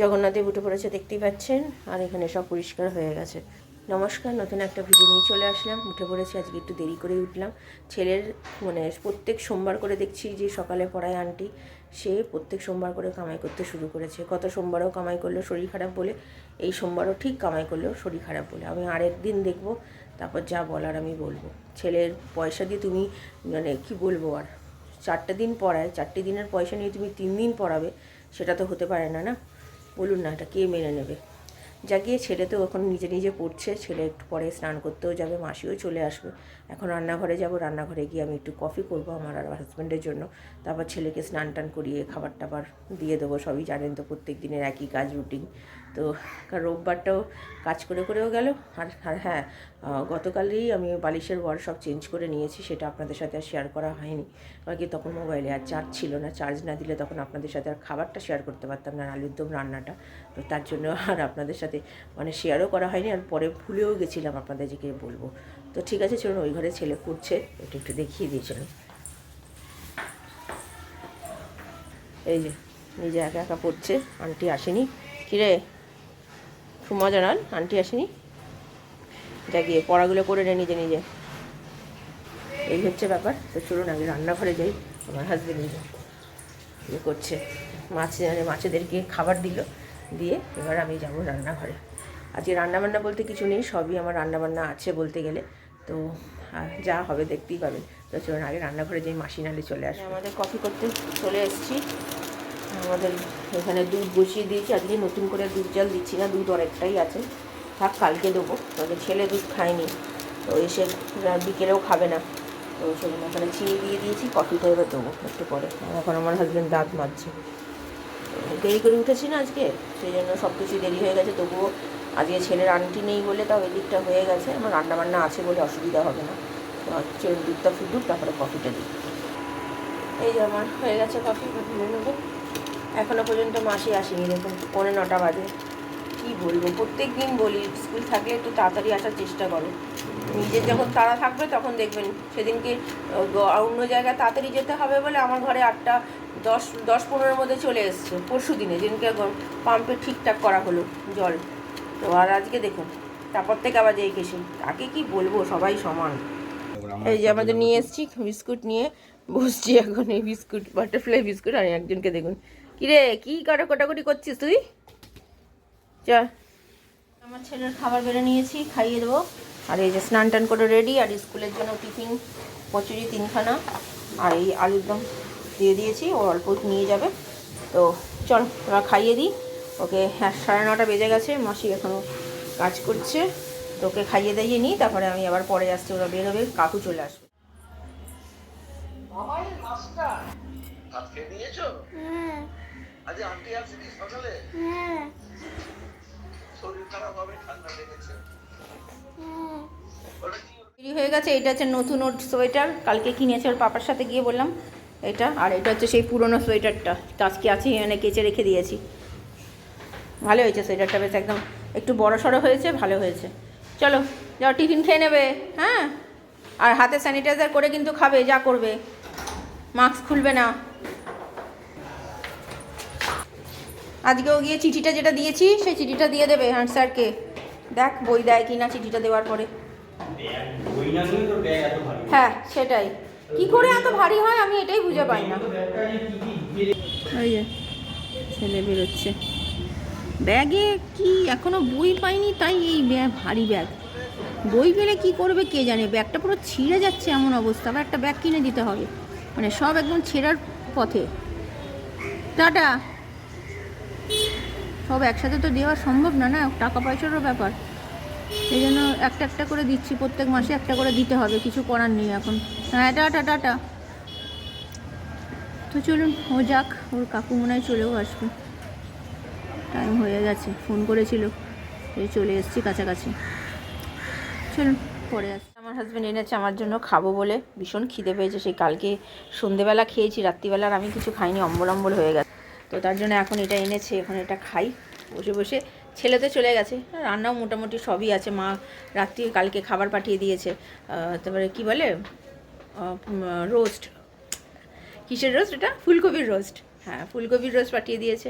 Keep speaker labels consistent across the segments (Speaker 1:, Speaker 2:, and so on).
Speaker 1: জগন্নাথে উঠে পড়েছে, দেখতেই পাচ্ছেন। আর এখানে সব পরিষ্কার হয়ে গেছে। নমস্কার, নতুন একটা ভিডিও নিয়ে চলে আসলাম। উঠে পড়েছি, আজকে একটু দেরি করে উঠলাম। ছেলের মানে প্রত্যেক সোমবার করে দেখছি যে সকালে পড়ায় আন্টি, সে প্রত্যেক সোমবার করে কামাই করতে শুরু করেছে। গত সোমবারও কামাই করল শরীর খারাপ বলে, এই সোমবারও ঠিক কামাই করল শরীর খারাপ বলে। আমি আরেক দিন দেখব, তারপর যা বলার আমি বলব। ছেলের পয়সা দিয়ে তুমি মানে কি বলব আর? চারটে দিন পড়ায়, চারটে দিনের পয়সা নিয়ে তুমি তিন দিন পড়াবে, সেটা তো হতে পারে না না? বলুন না, এটা কে মেনে নেবে? যা গিয়ে ছেলে তো এখন নিজে নিজে পড়ছে, ছেলে একটু পরে স্নান করতেও যাবে, মাসিও চলে আসবে। এখন রান্নাঘরে যাব, রান্নাঘরে গিয়ে আমি একটু কফি করব আমার আর হাজব্যান্ডের জন্য। তারপর ছেলেকে স্নান টান করিয়ে খাবার টাবার দিয়ে দেবো, সবই জানেন তো প্রত্যেক দিনের একই কাজ রুটিন তো রোববারটাও কাজ করে করেও গেল। আর আর হ্যাঁ গতকালই আমি বালিশের সব চেঞ্জ করে নিয়েছি, সেটা আপনাদের সাথে আর শেয়ার করা হয়নি। কারণ কি তখন মোবাইলে আর চার্জ ছিল না। চার্জ না দিলে তখন আপনাদের সাথে আর খাবারটা শেয়ার করতে পারতাম না, আলুর দম রান্নাটা। তো তার জন্য আর আপনাদের সাথে মানে শেয়ারও করা হয়নি। আর পরে ভুলেও গেছিলাম আপনাদেরকে বলব। তো ঠিক আছে, চলুন ওই ঘরে ছেলে পড়ছে একটু একটু দেখিয়ে দিয়েছিলাম এই যে, নিজে একা একা পড়ছে, আন্টি আসেনি। কিরে? খুব মজা নন, আন্টি আসেনি। যা গিয়ে পড়াগুলো করে নেয় নিজে নিজে। এই হচ্ছে ব্যাপার। তো চলুন আগে রান্নাঘরে যাই, আমার হাজবেন্ড ইয়ে করছে। মাছ মানে মাছেদেরকে খাবার দিল। দিয়ে এবার আমি যাব রান্নাঘরে। আজকে রান্নাবান্না বলতে কিছু নেই, সবই আমার রান্নাবান্না আছে বলতে গেলে। তো যা হবে দেখতেই পাবেন। তো চলুন, আগে রান্নাঘরে যাই মাসি নালে চলে আসে আমাদের কফি করতে চলে এসেছি। আমাদের এখানে দুধ বসিয়ে দিয়েছি। আজকে নতুন করে দুধ জাল দিচ্ছি না, দুধ অনেকটাই আছে। থাক, কালকে দেবো। তবে ছেলে দুধ খায়নি, তো এসে বিকেলেও খাবে না। তো সেজন্য ওখানে চিনি দিয়ে দিয়েছি, কফিটা এবার দেবো একটু পরে। এখন আমার হাজব্যান্ড দাঁত মাজছে। দেরি করে উঠেছি না আজকে, সেই জন্য সব কিছু দেরি হয়ে গেছে। তবুও আজকে ছেলের আন্টি নেই বলে তাও এদিকটা হয়ে গেছে। আমার রান্নাবান্না আছে বলে অসুবিধা হবে না। তো দুধটা ফুটুক, তারপরে কফিটা দিই। এই যে আমার হয়ে গেছে কফি নেব। এখনও পর্যন্ত মাসি আসেনি দেখুন, পৌনে নটা বাজে। কী বলব প্রত্যেক দিন বলি, স্কুল থাকলে একটু তাড়াতাড়ি আসার চেষ্টা করো। নিজের যখন তাড়া থাকবে তখন দেখবেন, সেদিনকে অন্য জায়গায় তাড়াতাড়ি যেতে হবে বলে আমার ঘরে আটটা দশ দশ পনেরোর মধ্যে চলে এসছে, পরশু দিনে, যেদিনকে পাম্পে ঠিকঠাক করা হলো জল। তো আর আজকে দেখুন, তারপর থেকে আবার যেই কেসে তাকে কি বলব, সবাই সমান। এই যে আমাদের নিয়ে এসেছি, বিস্কুট নিয়ে বসছি এখন, এই বিস্কুট বাটারফ্লাই বিস্কুট, আর একজনকে দেখুন কিরে কি কাটা কাটাকুটি করছিস তুই? চল আমার ছেলের খাবার বেড়ে নিয়েছি খাইয়ে দেবো। আর এই যে স্নান টান করে রেডি আর স্কুলের জন্য টিফিন কচুরি তিনখানা আর এই আলুর দম দিয়ে দিয়েছি ও অল্প নিয়ে যাবে। তো চল ওরা খাইয়ে দিই। ওকে হ্যাঁ সাড়ে নটা বেজে গেছে মাসি এখনও কাজ করছে। তো ওকে খাইয়ে দাইয়ে নিই তারপরে আমি আবার পরে আসছি ওরা বেরোবে কাকু চলে আসবে।
Speaker 2: ভাত খেয়ে নিয়েছো? আজ আন্টি আসেনি সকালে? শরীর খারাপ হবে ঠান্ডা লেগেছে।
Speaker 1: তৈরি হয়ে গেছে এটা হচ্ছে নতুন ওর সোয়েটার কালকে কিনেছে ওর পাপার সাথে গিয়ে বললাম এটা আর এটা হচ্ছে সেই পুরনো সোয়েটারটা আজকে আছে এখানে কেচে রেখে দিয়েছি। ভালো হয়েছে সোয়েটারটা বেশ একদম একটু বড় সড়ো হয়েছে ভালো হয়েছে। চলো যাও টিফিন খেয়ে নেবে হ্যাঁ? আর হাতে স্যানিটাইজার করে কিন্তু খাবে যা করবে। মাস্ক খুলবে না। আজকেও গিয়ে চিঠিটা যেটা দিয়েছি, সেই চিঠিটা দিয়ে দেবে হ্যাঁ স্যারকে। দেখ বই দেয় কি না চিঠিটা দেওয়ার পরে। হ্যাঁ সেটাই। কি করে এত ভারী হয় আমি এটাই বুঝে পাই না। ছেলে বেরোচ্ছে। ব্যাগে কি এখনও বই পাইনি, তাই এই ব্যাগ ভারী ব্যাগ। বই পেলে কি করবে কে জানে? ব্যাগটা পুরো ছিঁড়ে যাচ্ছে এমন অবস্থা। আবার একটা ব্যাগ কিনে দিতে হবে। মানে সব একদম ছেঁড়ার পথে। টাটা। সব একসাথে তো দেওয়া সম্ভব না না? টাকা পয়সারও ব্যাপার। এই জন্য একটা একটা করে দিচ্ছি, প্রত্যেক মাসে একটা করে দিতে হবে, কিছু করার নেই এখন। হ্যাঁ টাটা টাটা তো চলুন, ও যাক, ওর কাকু মনে হয় চলেও আসবে। টাইম হয়ে গেছে ফোন করেছিল। এই চলে এসেছি কাছাকাছি। চলুন, পরে আসছি আমার হাজব্যান্ড এনেছে, আমার জন্য খাব বলে। ভীষণ খিদে পেয়েছে, সেই কালকে সন্ধেবেলা খেয়েছি রাত্রিবেলার আমি কিছু খাইনি অম্বল অম্বল হয়ে গেছে। তো তার জন্য এখন এটা এনেছে, এখন এটা খাই। বসে বসে ছেলে তো চলে গেছে। রান্নাও মোটামুটি সবই আছে। মা রাত্রি কালকে খাবার পাঠিয়ে দিয়েছে। তারপরে কি বলে? রোস্ট কিসের রোস্ট এটা? ফুলকপির রোস্ট হ্যাঁ ফুলকপির রোস্ট পাঠিয়ে দিয়েছে।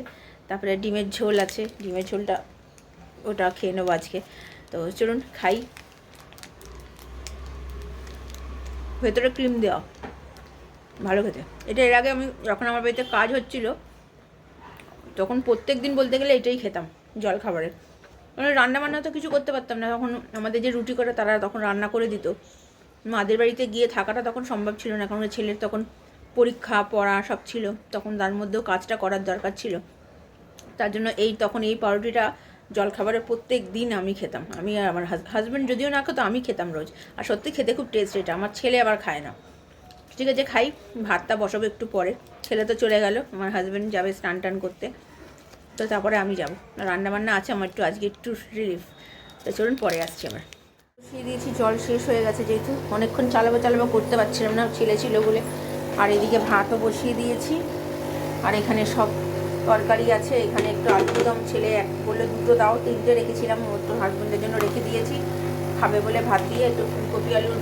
Speaker 1: তারপরে ডিমের ঝোল আছে। ডিমের ঝোলটা ওটা খেয়ে নেব আজকে। তো চলুন, খাই। ভেতরে ক্রিম দেওয়া। ভালো খেতে। এটা এর আগে আমি, যখন আমার বাড়িতে কাজ হচ্ছিল তখন প্রত্যেক দিন বলতে গেলে এটাই খেতাম জল খাবারে। মানে রান্না বান্না তো কিছু করতে পারতাম না। তখন আমাদের যে রুটি করে তারা তখন রান্না করে দিত। মাদের বাড়িতে গিয়ে থাকাটা তখন সম্ভব ছিল না। কারণ ছেলের তখন পরীক্ষা, পড়া সব ছিল। তখন তার মধ্যেও কাজটা করার দরকার ছিল। তার জন্য এই তখন এই পাউরুটিটা জলখাবারে প্রত্যেক দিন আমি খেতাম। আমি আর আমার হাজব্যান্ড যদিও না খেতো, আমি খেতাম রোজ। আর সত্যি খেতে খুব টেস্ট এটা। আমার ছেলে আবার খায় না। ঠিক আছে, খাই। ভাতটা বসাবো একটু পরে। ছেলে তো চলে গেল, আমার হাজব্যান্ড যাবে স্নান টান করতে। তো তারপরে আমি যাব। রান্না বান্না আছে, আমার একটু আজকে একটু রিলিফ তো চলুন, পরে আসছি আমার বসিয়ে দিয়েছি, জল শেষ হয়ে গেছে যেহেতু। অনেকক্ষণ চালাবো চালাবো করতে পারছিলাম না, ছেলে ছিল বলে। আর এদিকে ভাতও বসিয়ে দিয়েছি। আর এখানে সব তরকারি আছে, এখানে একটু আলুর দম, ছেলে এক বলল দুটো দাও, তিনটে রেখেছিলাম, ওর তো হাজব্যান্ডের জন্য রেখে দিয়েছি। খাবে বলে ভাত দিয়ে একটু ফুলকপি, আলুর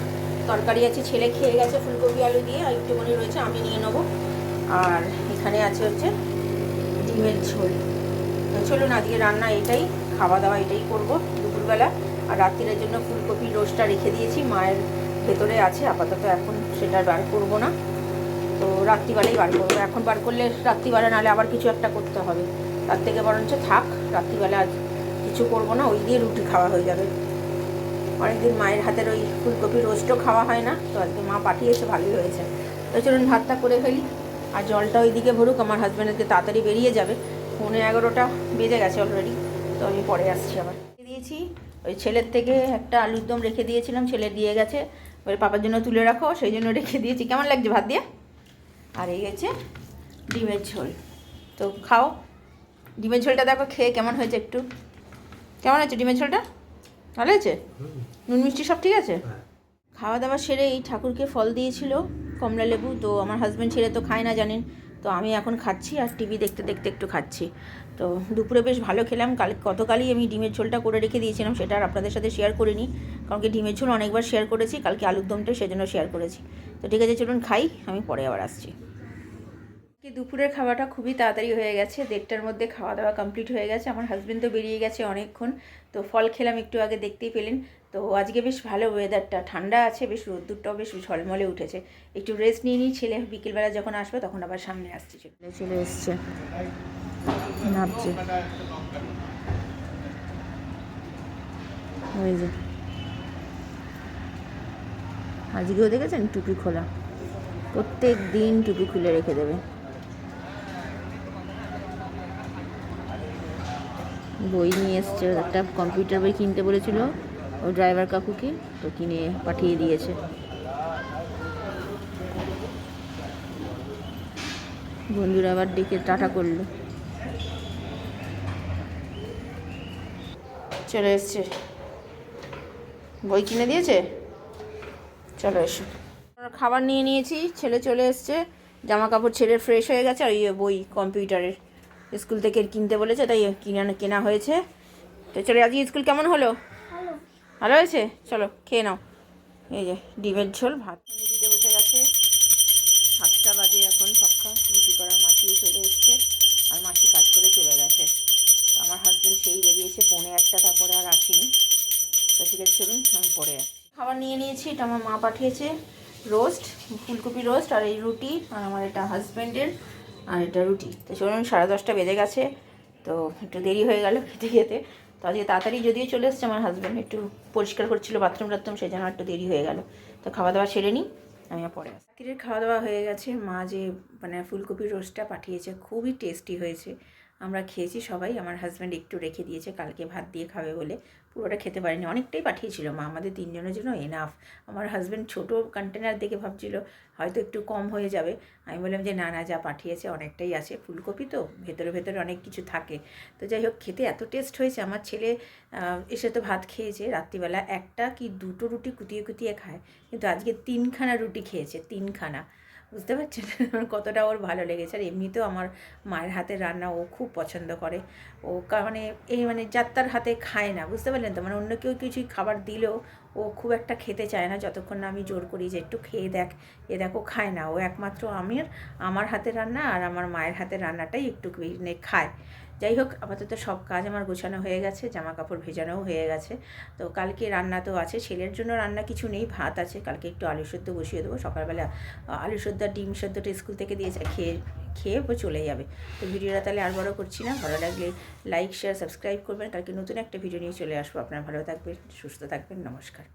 Speaker 1: তরকারি আছে, ছেলে খেয়ে গেছে ফুলকপি, আলু দিয়ে, আর একটুখানি রয়েছে, আমি নিয়ে নেব। আর এখানে আছে হচ্ছে ডিমের ঝোল। চলুন, আজকে রান্না এটাই খাওয়া দাওয়া এটাই করব দুপুরবেলা। আর রাত্রিরের জন্য ফুলকপি রোস্টটা রেখে দিয়েছি, মায়ের ভেতরে আছে, আপাতত এখন সেটা বার করব না। তো রাত্রিবেলাই বার করব। এখন বার করলে রাত্রিবেলা নাহলে আবার কিছু একটা করতে হবে। তার থেকে বরঞ্চ থাক, রাত্রিবেলা আজ কিছু করব না, ওই দিয়ে রুটি খাওয়া হয়ে যাবে। অনেকদিন মায়ের হাতের ওই ফুলকপি রোস্টও খাওয়া হয় না, তো আজকে মা পাঠিয়েছে, ভালোই হয়েছে। তো চলুন ভাতটা করে ফেলি, আর জলটা ওইদিকে ভরুক, আমার হাজব্যান্ড আজকে তাড়াতাড়ি বেরিয়ে যাবে। পৌনে এগারোটা বেজে গেছে অলরেডি তো আমি পরে আসছি আবার। দিয়েছি, ওই ছেলের থেকে একটা আলুর দম রেখে দিয়েছিলাম, ছেলে দিয়ে গেছে। ওই পাপার জন্য তুলে রাখো, সেই জন্য রেখে দিয়েছি। কেমন লাগছে ভাত দিয়ে? আর এই হচ্ছে ডিমের ঝোল। তো খাও। ডিমের ঝোলটা দেখো, খেয়ে কেমন হয়েছে একটু? কেমন হয়েছে ডিমের ঝোলটা? ভালো হয়েছে? নুন মিষ্টি সব ঠিক আছে? খাওয়া দাওয়া সেরে এই ঠাকুরকে ফল দিয়েছিল কমলা লেবু তো আমার হাজব্যান্ড ছেলে তো খায় না জানেন। তো আমি এখন খাচ্ছি আর টিভি দেখতে দেখতে একটু খাচ্ছি। তো দুপুরে বেশ ভালো খেলাম। কাল গতকালই আমি ডিমের ঝোলটা করে রেখে দিয়েছিলাম সেটা আর আপনাদের সাথে শেয়ার করিনি। কারণ কি ডিমের ঝোল অনেকবার শেয়ার করেছি কালকে আলুর দমটা সেজন্য শেয়ার করেছি। তো ঠিক আছে চলুন খাই আমি পরে আবার আসছি। দুপুরের খাওয়াটা খুবই তাড়াতাড়ি হয়ে গেছে। দেড়টার মধ্যে খাওয়া দাওয়া কমপ্লিট হয়ে গেছে। আমার হাজব্যান্ড তো বেরিয়ে গেছে অনেকক্ষণ। তো ফল খেলাম একটু আগে, দেখতেই পেলেন। তো আজকে বেশ ভালো ওয়েদারটা ঠান্ডা আছে, বেশ রোদ্দুরটাও বেশ ঝলমলে উঠেছে। একটু রেস্ট নিয়ে নিই, ছেলে বিকেলবেলা যখন আসবে তখন আবার সামনে আসছে। চলে চলে এসছে। আজকেও দেখেছেন? টুপি খোলা। প্রত্যেক দিন টুপি খুলে রেখে দেবে। বই নিয়ে এসছে একটা কম্পিউটার বই কিনতে বলেছিল ও ড্রাইভার কাকুকে তো কিনে পাঠিয়ে দিয়েছে। বন্ধুরা আবার ডেকে টাটা করল। চলে এসছে। বই কিনে দিয়েছে? চলো এসো। খাবার নিয়ে নিয়েছি ছেলে চলে এসছে জামা কাপড় ছেলে ফ্রেশ হয়ে গেছে আর ইয়ে বই কম্পিউটারের স্কুল থেকে কিনতে বলেছে তাই কিনা কেনা হয়েছে। তো চলে আজকে স্কুল কেমন হলো? ভালো। হয়েছে? চলো খেয়ে নাও। এই যে ডিমের ঝোল ভাত। দিতে বসে গেছে। সাতটা বাজে এখন পক্কা রুটি করার মাসিও চলে এসছে আর মাসি কাজ করে চলে গেছে। তো আমার হাজব্যান্ড সেই বেরিয়েছে পৌনে একটা তারপরে আর আসেনি। তো ঠিক আছে চলুন আমি পরে খাবার নিয়ে নিয়েছি এটা আমার মা পাঠিয়েছে রোস্ট ফুলকপি রোস্ট আর এই রুটি আর আমার এটা হাজব্যান্ডের আর এটা রুটি। তো চলুন, সাড়ে দশটা বেজে গেছে, তো একটু দেরি হয়ে গেল খেতে খেতে। তো আজকে তাড়াতাড়ি যদিও চলে এসছে আমার হাজব্যান্ড একটু পরিষ্কার করছিল বাথরুম টাথরুম, সেই জন্য একটু দেরি হয়ে গেল। তো খাওয়া দাওয়া সেরে নিই আমি পরে রাত্রির খাওয়া দাওয়া হয়ে গেছে, মা যে মানে ফুলকপির রোস্টটা পাঠিয়েছে, খুবই টেস্টি হয়েছে। আমরা খেয়েছি, সবাই। আমার হাজব্যান্ড একটু রেখে দিয়েছে, কালকে ভাত দিয়ে খাবে বলে। পুরোটা খেতে পারিনি, অনেকটাই পাঠিয়েছিল মা। আমাদের তিনজনের জন্য এনাফ আমার হাজব্যান্ড ছোট কন্টেনার দেখে ভাবছিল, হয়তো একটু কম হয়ে যাবে। আমি বললাম যে, না না, যা পাঠিয়েছে অনেকটাই আছে। ফুলকপি তো, ভেতরে ভেতরে অনেক কিছু থাকে। তো যাই হোক, খেতে এত টেস্ট হয়েছে। আমার ছেলে এসে তো ভাত খেয়েছে রাত্রিবেলা। একটা কি দুটো রুটি কুটিয়ে কুটিয়ে খায়। কিন্তু আজকে তিনখানা রুটি খেয়েছে, তিনখানা। বুঝতে পারছেন? কতটা ওর ভালো লেগেছে। আর এমনিতেও আমার মায়ের হাতের রান্না ও খুব পছন্দ করে। ও মানে এই মানে যাত্রার হাতে খায় না, বুঝতে পারলেন তো? মানে অন্য কেউ কিছুই খাবার দিলেও ও খুব একটা খেতে চায় না, যতক্ষণ না আমি জোর করি যে একটু খেয়ে দেখ, এ দেখো খায় না। ও একমাত্র আমির, আমার হাতে রান্না আর আমার মায়ের হাতে রান্নাটাই একটু মানে খায়। যাই হোক, আপাতত সব কাজ আমার গোছানো হয়ে গেছে জামা কাপড় ভেজানোও হয়ে গেছে। তো কালকে রান্না তো আছে, ছেলের জন্য রান্না কিছু নেই, ভাত আছে, কালকে একটু আলু সেদ্ধ বসিয়ে দেবো, সকালবেলা আলু সেদ্ধ, ডিম সেদ্ধটা স্কুল থেকে দিয়েছে খেয়ে খেয়ে চলে যাবে। তো ভিডিওটা তাহলে আর বড় করছি না, ভালো লাগলে লাইক শেয়ার সাবস্ক্রাইব করবেন, কালকে নতুন একটা ভিডিও নিয়ে চলে আসব। আপনারা ভালো থাকবেন, সুস্থ থাকবেন, নমস্কার।